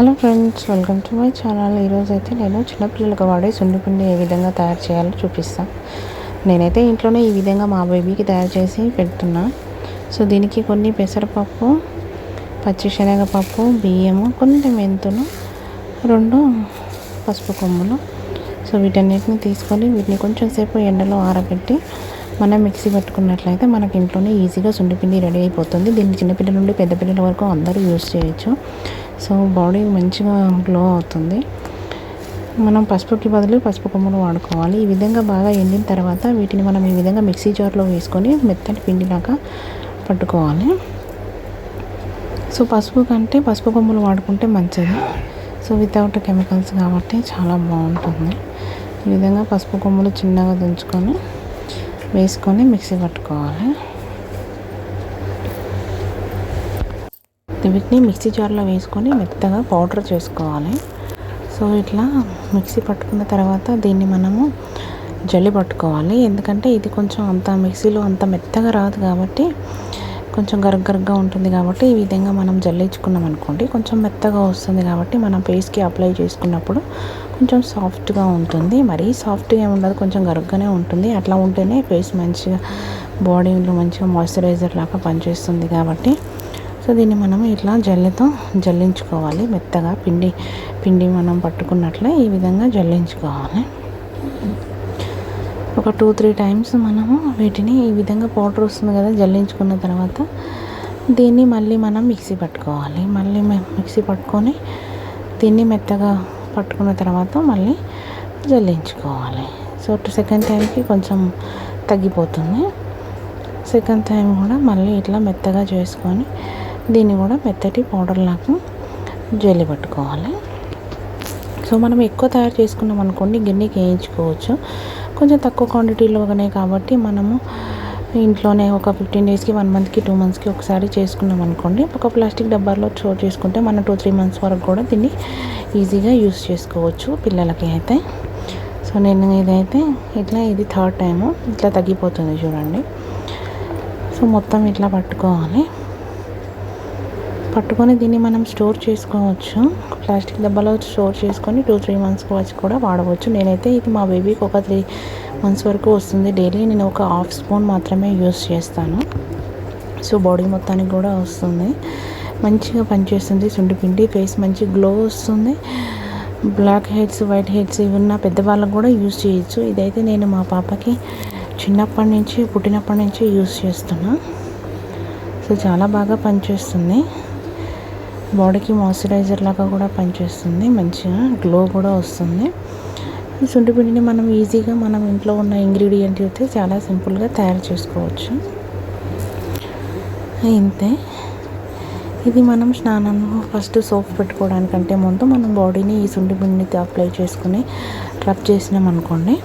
Hello friends welcome to my channel. ఈరోజు అయితే నేను చిన్నపిల్లలకు వాడే సున్నిపిండి ఏ విధంగా తయారు చేయాలో చూపిస్తాను నేనైతే ఇంట్లోనే ఈ విధంగా మా బేబీకి తయారు చేసి పెడుతున్నా. సో దీనికి కొన్ని పెసరపప్పు పచ్చిశనగపప్పు బియ్యము కొన్ని మెంతులు రెండు పసుపు కొమ్ములు. సో వీటన్నిటిని తీసుకొని వీటిని కొంచెం సేపు ఎండలో ఆరబెట్టి మనం మిక్సీ పట్టుకున్నట్లయితే మనకి ఇంట్లోనే ఈజీగా సుండిపిండి రెడీ అయిపోతుంది. దీన్ని చిన్నపిల్లల నుండి పెద్ద పిల్లల వరకు అందరూ యూజ్ చేయొచ్చు. సో బాడీ మంచిగా గ్లో అవుతుంది. మనం పసుపుకి బదులు పసుపు కొమ్ములు వాడుకోవాలి. ఈ విధంగా బాగా ఎండిన తర్వాత వీటిని మనం ఈ విధంగా మిక్సీ జార్లో వేసుకొని మెత్తటి పిండిలాగా పట్టుకోవాలి. సో పసుపు కంటే పసుపు కొమ్ములు వాడుకుంటే మంచిది. సో వితౌట్ కెమికల్స్ కాబట్టి చాలా బాగుంటుంది. ఈ విధంగా పసుపు కొమ్ములు చిన్నగా దించుకొని వేసుకొని మిక్సీ పట్టుకోవాలి. వీటిని మిక్సీ జార్లో వేసుకొని మెత్తగా పౌడర్ చేసుకోవాలి. సో ఇట్లా మిక్సీ పట్టుకున్న తర్వాత దీన్ని మనము జల్లి పట్టుకోవాలి. ఎందుకంటే ఇది కొంచెం అంత మిక్సీలో అంత మెత్తగా రాదు కాబట్టి కొంచెం గరగరగా ఉంటుంది కాబట్టి ఈ విధంగా మనం జల్లించుకున్నాం అనుకోండి కొంచెం మెత్తగా వస్తుంది కాబట్టి మనం ఫేస్కి అప్లై చేసుకున్నప్పుడు కొంచెం సాఫ్ట్గా ఉంటుంది. మరీ సాఫ్ట్గా ఏమి ఉండదు కొంచెం గరుగ్గానే ఉంటుంది. అట్లా ఉంటేనే ఫేస్ మంచిగా బాడీలో మంచిగా మాయిశ్చరైజర్ లాగా పనిచేస్తుంది కాబట్టి సో దీన్ని మనం ఇట్లా జల్లెతో జల్లించుకోవాలి. మెత్తగా పిండి పిండి మనం పట్టుకున్నట్లే ఈ విధంగా జల్లించుకోవాలి. ఒక టూ త్రీ టైమ్స్ మనము వీటిని ఈ విధంగా పౌడర్ వస్తుంది కదా జల్లించుకున్న తర్వాత దీన్ని మళ్ళీ మనం మిక్సీ పట్టుకోవాలి. మళ్ళీ మిక్సీ పట్టుకొని దీన్ని మెత్తగా పట్టుకున్న తర్వాత మళ్ళీ జల్లించుకోవాలి. సో సెకండ్ టైంకి కొంచెం తగ్గిపోతుంది. సెకండ్ టైం కూడా మళ్ళీ ఇట్లా మెత్తగా చేసుకొని దీన్ని కూడా మెత్తటి పౌడర్ లాగా జల్లి పట్టుకోవాలి. సో మనం ఎక్కువ తయారు చేసుకున్నాం అనుకోండి గిన్నెకి వేయించుకోవచ్చు. కొంచెం తక్కువ క్వాంటిటీలోనే కాబట్టి మనము ఇంట్లోనే ఒక ఫిఫ్టీన్ డేస్కి వన్ మంత్కి టూ మంత్స్కి ఒకసారి చేసుకున్నాం అనుకోండి ఒక ప్లాస్టిక్ డబ్బాలో స్టోర్ చేసుకుంటే మనం టూ త్రీ మంత్స్ వరకు కూడా దీన్ని ఈజీగా యూస్ చేసుకోవచ్చు పిల్లలకి అయితే. సో నేను ఇదైతే ఇట్లా ఇది థర్డ్ టైము ఇట్లా తగ్గిపోతుంది చూడండి. సో మొత్తం ఇట్లా పట్టుకోవాలి. పట్టుకొని దీన్ని మనం స్టోర్ చేసుకోవచ్చు. ప్లాస్టిక్ డబ్బాలో స్టోర్ చేసుకొని టూ త్రీ మంత్స్ వచ్చి కూడా వాడవచ్చు. నేనైతే ఇది మా బేబీకి ఒక త్రీ మంత్స్ వరకు వస్తుంది డైలీ. నేను ఒక హాఫ్ స్పూన్ మాత్రమే యూస్ చేస్తాను. సో బాడీ మొత్తానికి కూడా వస్తుంది. మంచిగా పనిచేస్తుంది సుండిపిండి ఫేస్ మంచి గ్లో వస్తుంది. బ్లాక్ హెడ్స్ వైట్ హెడ్స్ ఇవి ఉన్న పెద్దవాళ్ళకు కూడా యూస్ చేయొచ్చు. ఇదైతే నేను మా పాపకి చిన్నప్పటి నుంచి పుట్టినప్పటి నుంచి యూస్ చేస్తున్నా. సో చాలా బాగా పనిచేస్తుంది. బాడీకి మాయిశ్చరైజర్ లాగా కూడా పనిచేస్తుంది. మంచిగా గ్లో కూడా వస్తుంది. ఈ శుంఠిపిండిని మనం ఈజీగా మనం ఇంట్లో ఉన్న ఇంగ్రీడియంట్ అయితే చాలా సింపుల్గా తయారు చేసుకోవచ్చు. ఇంతే. ఇది మనం స్నానం ఫస్ట్ సోప్ పెట్టుకోవడానికంటే ముందు మనం బాడీని ఈ సుండిపిండిని అప్లై చేసుకుని రబ్ చేసినాం అనుకోండి.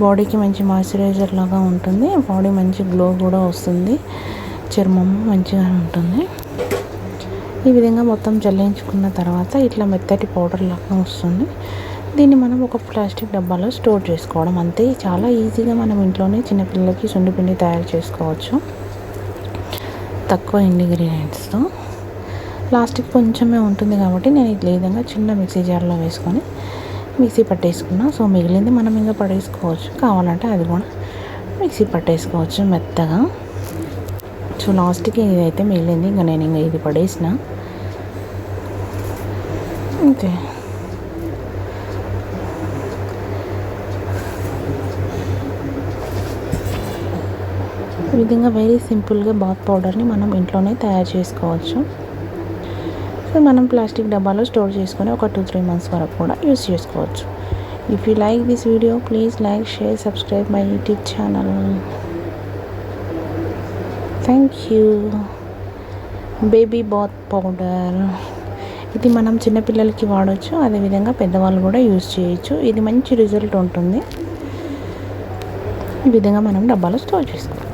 బాడీకి మంచి మాయిశ్చరైజర్ లాగా ఉంటుంది. బాడీ మంచి గ్లో కూడా వస్తుంది. చర్మం మంచిగా ఉంటుంది. ఈ విధంగా మొత్తం జల్లించుకున్న తర్వాత ఇట్లా మెత్తటి పౌడర్ లాగా వస్తుంది. దీన్ని మనం ఒక ప్లాస్టిక్ డబ్బాలో స్టోర్ చేసుకోవడం అంతే. చాలా ఈజీగా మనం ఇంట్లోనే చిన్నపిల్లలకి సుండిపిండి తయారు చేసుకోవచ్చు. తక్కువ ఇంగ్రీడియంట్స్తో. ప్లాస్టిక్ కొంచెమే ఉంటుంది కాబట్టి నేను ఈ విధంగా చిన్న మిక్సీ జార్లో వేసుకొని మిక్సీ పట్టేసుకున్నా. సో మిగిలింది మనం ఇంకా పడేసుకోవచ్చు. కావాలంటే అది కూడా మిక్సీ పట్టేసుకోవచ్చు మెత్తగా. సో లాస్ట్కి ఇదైతే మిగిలింది ఇంకా నేను ఇంకా ఇది పడేసిన. అంతే. ఈ విధంగా వెరీ సింపుల్గా బాత్ పౌడర్ని మనం ఇంట్లోనే తయారు చేసుకోవచ్చు. సో మనం ప్లాస్టిక్ డబ్బాలో స్టోర్ చేసుకొని ఒక టూ త్రీ మంత్స్ వరకు కూడా యూస్ చేసుకోవచ్చు. If you like this video please like share subscribe my YouTube channel thank you baby bath powder ఇది మనం చిన్నపిల్లలకి వాడచ్చు. అదేవిధంగా పెద్దవాళ్ళు కూడా యూజ్ చేయొచ్చు. ఇది మంచి రిజల్ట్ ఉంటుంది. ఈ విధంగా మనం డబ్బాలో స్టోర్ చేసుకోవచ్చు.